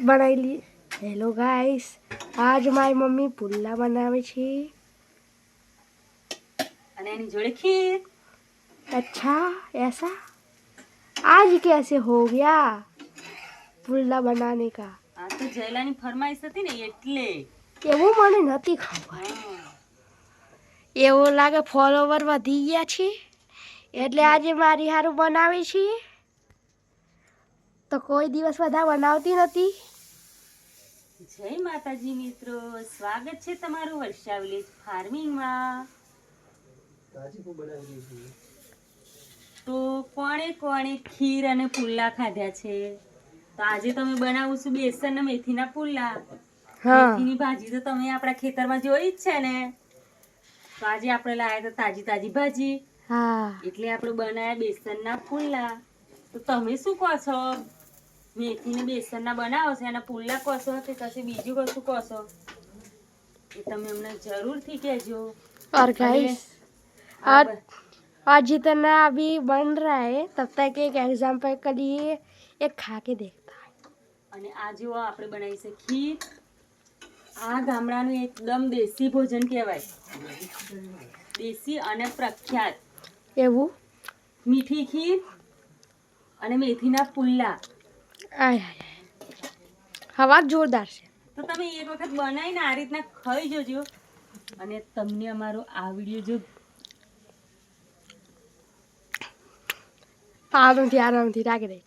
બનાવી લી hello guys આજ મારી મમ્મી પુલ્લા બનાવે છે અને એની જોડે ખીર अच्छा ऐसा आज कैसे हो गया પુલ્લા બનાને કા આ તો જયલાની ફરમાઈશ હતી ને એટલે એવું મને નથી ખબર એવું લાગે ફોલોવર વધી ગયા છે એટલે આજે મારી હારું બનાવે છે તો કોઈ દિવસ બધા બનાવતી નથી. જય માતાજી મિત્રો સ્વાગત છે તમારું વર્ષા વિલેજ ફાર્મિંગમાં. તો કોણે કોણે ખીર અને પુલ્લા ખાધા છે? તો આજે તમે બનાવું છું બેસન અને મેથીના પુલ્લા. મેથીની ભાજી તો તમે આપણા ખેતરમાં જોઈ જ છે ને? તો આજે આપણે લાવ્યા તો તાજી તાજી ભાજી. હા. એટલે આપણે બનાવ્યા બેસનના પુલ્લા. તો તમે શું કહો છો મેથીને બેસનના બનાવો છો એના પુલ્લા કહો છો કે કશે બીજું કશું કહો છો એ તમે અમને જરૂરથી કહેજો और गाइस આ आज બ- आज जितना अभी बन रहा है तब तक एक एग्जाम्पल के लिए एक खा के देखता है અને આ જો આપણે બનાવી છે ખીર આ ગામડાનું એકદમ દેશી ભોજન કહેવાય દેશી અને પ્રખ્યાત એવું મીઠી ખીર અને મેથીના પુલ્લા. હવા જોરદાર છે. તો તમે એક વખત બનાવીને આ રીતના ખાઈ જોજો. અને તમને અમારો આ વીડિયો જો આરામથી આરામથી રાખી દે.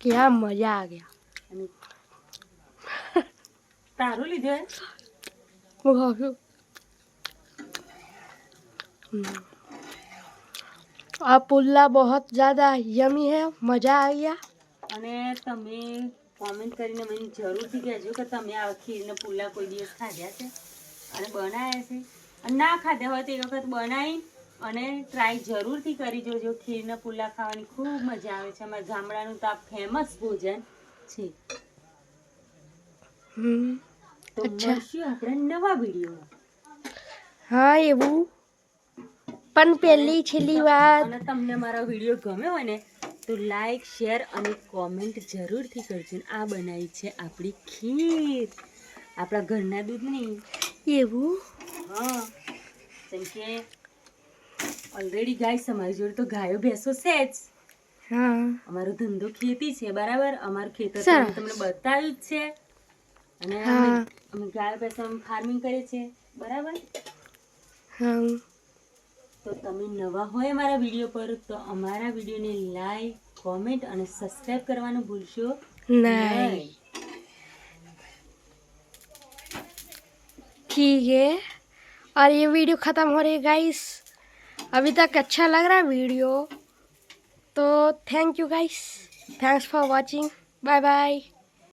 ક્યાં મજા આ ગયા. તારું લીધું હું ખાઉં આ પુલ્લા બહુ જ્યાદા યમી હે મજા આવ્યા અને તમે કોમેન્ટ કરીને મને જરૂરથી કહેજો કે તમે આ ખીરને પુલ્લા કોઈ દિવસ ખાધ્યા છે? અને બનાવ્યા છે? અને ના ખાધ્યા હોય તો એ વખત બનાવી અને ટ્રાય જરૂરથી કરી જોજો. ખીરના પુલ્લા ખાવાની ખૂબ મજા આવે છે. અમારા ગામડાનું તો આ ફેમસ ભોજન છે. તો મળશું આપણે નવા વિડીયોમાં હા એવું. પણ પહેલી છેલ્લી વાત અને તમને મારો વીડિયો ગમ્યો હોય ને તો લાઈક શેર અને કોમેન્ટ જરૂરથી કરજો. આ બનાવી છે આપણી ખીર. આપણા ઘરના દૂધની એવું? હા. જેમ કે ઓલરેડી ગાય અમારી જોડે તો ગાયો ભેંસો છે જ. હા. અમારો ધંધો ખેતી છે બરાબર? અમારું ખેતર તમને બતાવ્યું જ છે. અને અમે ગાયો ભેંસો ફાર્મિંગ કરીએ છીએ બરાબર? હા. તો તમે નવા હોય અમારા વિડીયો પર તો અમારા વિડીયોને લાઈક કોમેન્ટ અને સબસ્ક્રાઇબ કરવાનું ભૂલશો नहीं ठीक है और ये वीडियो ख़त्म हो रही है गाइस अभी तक अच्छा लग रहा है वीडियो तो thank you guys thanks for watching bye bye